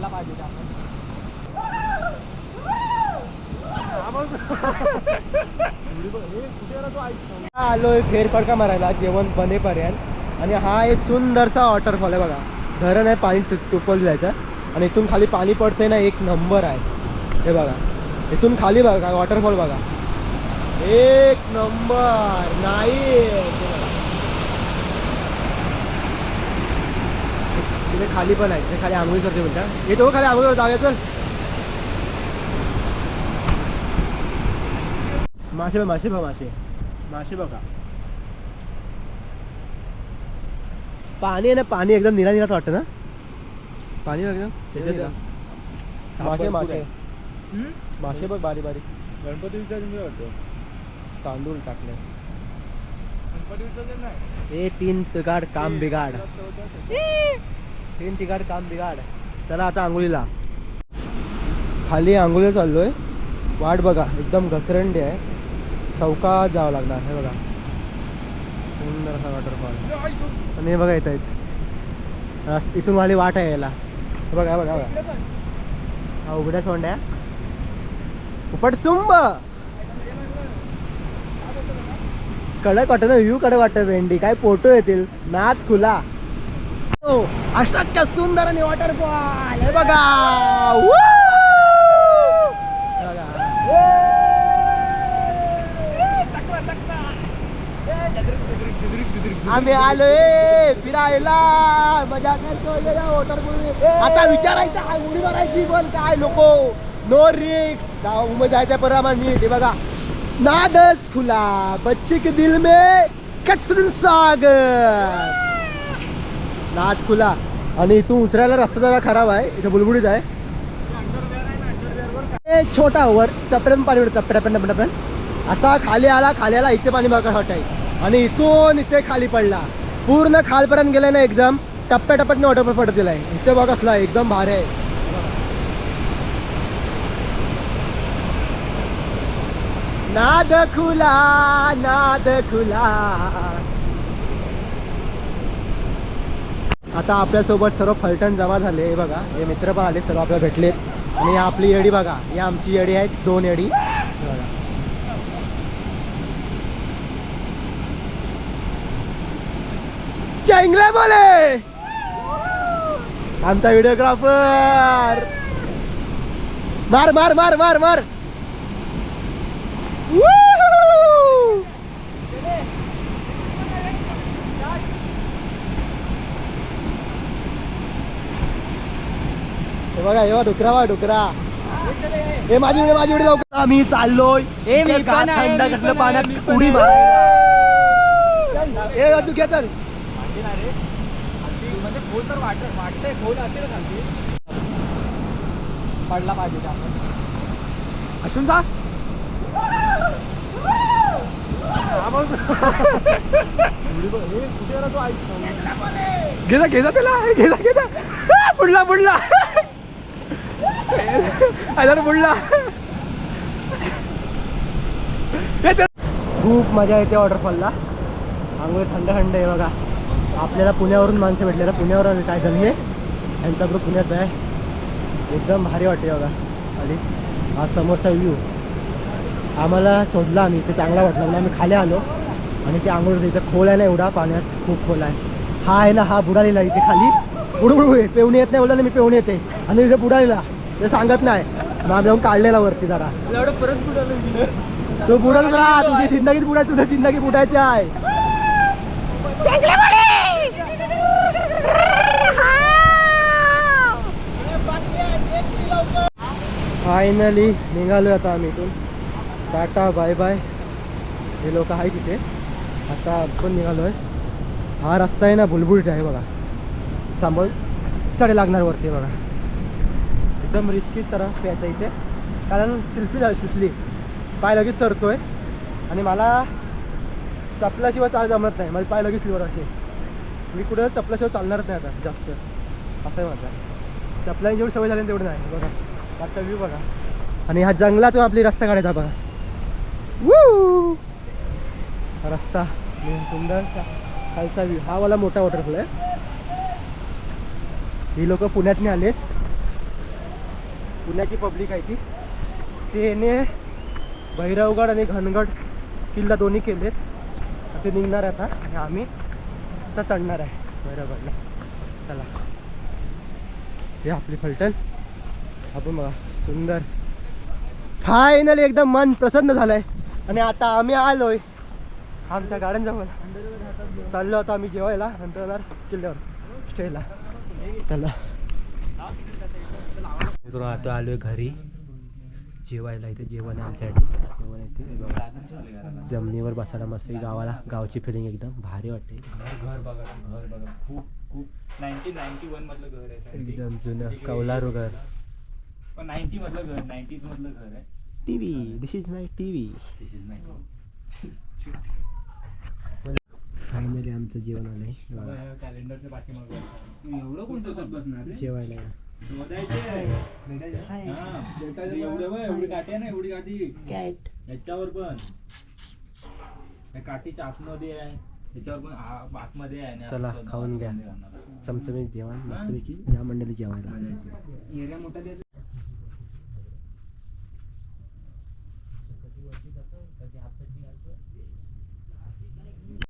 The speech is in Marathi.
पडला पाहिजे आपण. आलोय फेरफडका मारायला जेवण बनेपर्यंत. आणि हा एक सुंदरसा वॉटरफॉल आहे बघा. धरण आहे पाणी तु- तुपवलं जायचं. आणि इथून खाली पाणी पडतंय ना एक नंबर आहे. हे बघा. इथून खाली बघा वॉटरफॉल बघा. एक नंबर. नाही. तिथे खाली पण आहे खाली आंघोळी करते म्हणता. येतो हो खाली आंघोळीवर जाऊया चल. मासे बघ मासे बघ मासे. मासे बघा. पाणी आहे ना पाणी एकदम निळा निळाच वाटतं ना? पाणी एकदम. मासे मासे. मासे बघ बारीक बारीक. गणपती विसर्जन वाटतं तांदूळ टाकले गणपती विसर्जन नाही. ए तीन तिगाड काम बिगाड तीन तिगाड काम बिघाड. चला आता आंघोळीला. खाली आंघोळीला चाललोय. वाट बघा एकदम घसरंडी आहे. चौकात जावं लागणार हे बघा. सुंदर असा वॉटरफॉल आणि हे बघा येत आहेत इथून वाली वाट आहे याला. बघा बघा बघा. हा उघड्या सोंड्या. उपट सुंब! कडक वाटत ना व्ह्यू कडक वाटत भेंडी. काय फोटो येतील? नात खुला. अशक्य सुंदर आणि वॉटरफॉल हे बघा! हे. आम्ही आलोय फिरायला. मजा करतोय वॉटरफॉल आता विचारायचं काय उडी मारायची पण काय नको. नो रिक्स उमे जायचं परवा नीट हे बघा. नादच खुला. बच्चे के दिल में कचन सागर. नाद खुला. आणि इथून उतरायला रस्ता जरा खराब आहे. इथं बुलबुडीत आहे. छोटा वर. टपऱ्यान पाणी पडतं टपऱ्या टपऱ्या टपऱ्यान असा खाली आला खाली आला इथे पाणी बघा वाटाय आणि इथून इथे खाली पडला. पूर्ण खालपर्यंत गेलाय ना एकदम. टप्प्या टप्प्यात वॉटरफॉल पडत गेलाय. इथे बघ असला एकदम भारी आहे. नाद खुला नाद खुला. आता आपल्यासोबत सर्व फलटण जमा झाले. हे बघा हे मित्र पण आले सर्व आपल्याला भेटले आणि आपली येडी बघा ही आमची येडी आहेत दोन येडी. बघा. चेंगले बोले! आमचा व्हिडिओग्राफर मार मार मार मार मार! हे बघा हे डुकरा बघा डुकरा. हे माझी उडी माझी उडी लवकर. आम्ही चाललोय. थंड घातलं पाण्यात उडी ए तू घे चल पडला पाहिजे असून जा घेजा घेजा त्याला. घेजा घेजा आ, बुडला बुडला. बुडला खूप मजा येते वॉटरफॉलला आंघोळ थंड थंड आहे बघा. आपल्याला पुण्यावरून माणसं भेटले तर पुण्यावरून काय जण हे यांचा ग्रुप पुण्याचा आहे. एकदम भारी वाटते बघा. आणि हा समोरचा व्ह्यू आम्हाला शोधला आम्ही. ते चांगला वाटला. म्हणून आम्ही खाली आलो. आणि ते आंघोळ इथं खोल आहे ना एवढा पाण्यात खूप खोल आहे. हा आहे ना हा बुडालेला इथे खाली. बुडबुडू आहे पेवणी येत नाही बोलला मी पेवणी येते. आणि इथे बुडालेला. ते सांगत नाही. मग जाऊन काढलेला वरती जरा. तू बुडत राहा तुझी जिंदगीत बुडायची तुझं जिंदगी बुडायची आहे. फायनली निघालो आता आम्ही इथून. टाटा बाय बाय हे लोक आहे तिथे आता आपण निघालो आहे हा रस्ता आहे ना बुलबुलीत आहे बघा. सांभाळ. चढे लागणार वरती बघा. एकदम रिस्की तरह प्यायचा इथे. कारण सिल्फी झाली सुचली पाय लगेच सरतोय. आणि मला चपलाशिवाय चाल जमत नाही. माझे पाय लगेच लिवर असे. मी कुठं चपलाशिवाय चालणारच नाही आता जास्त. असं आहे माझं. चपलांची जेवढी सवय झाली तेवढं नाही. बघा. आता व्ह्यू बघा. आणि हा जंगलातून आपली रस्ता काढायचा बघा. Woo! रस्ता. सुंदर सुंदरसा खालचा व्ह्यू हा वाला मोठा वॉटरफॉल आहे. ही लोक पुण्यातनी आलेत. पुण्याची पब्लिक आहे ती. त्याने भैरवगड आणि घनगड किल्ला दोन्ही केलेत. ते निघणार आहे आता. आणि आम्ही आता चढणार आहे भैरवगडला. चला. हे आपली फलटण. आपण बघा सुंदर. फायनली एकदम मन प्रसन्न झालंय. आणि आता आम्ही आलोय आमच्या गाड्यांजवळ. चाललो आता आम्ही जेवायला नंतर किल्ल्यावर. स्टेला चला. मित्रांनो, आता आलोय घरी. जेवायला इथे जेवण आहे आमच्यासाठी. जेवण इथे. बघा. जमिनीवर बसायला मस्त गावाला गावची फिलिंग एकदम भारी वाटते. घर बघा घर बघा. खूप खूप. नाईन्टी नाईन्टी वन मधलं घर आहे एकदम जुनं. कौलारू घर. पण नाईन्टी मधलं घर नाईन्टीज मधलं घर आहे. T V this is my T V. Finally आमचं जेवण आलंय. हे बघा. बघा, कॅलेंडरच्या पाठीमागं एवढं कोणतं बसणार? जेवायला एवढं काठी आहे ना एवढी काठी याच्यावर पण. काठीच्या आतमध्ये आहे. याच्यावर पण आतमध्ये आहे चला, खाऊन घ्या. चमचमीत जेवण मस्तपैकी या मंडळी जेवायला. एरिया मोठा द्यायचा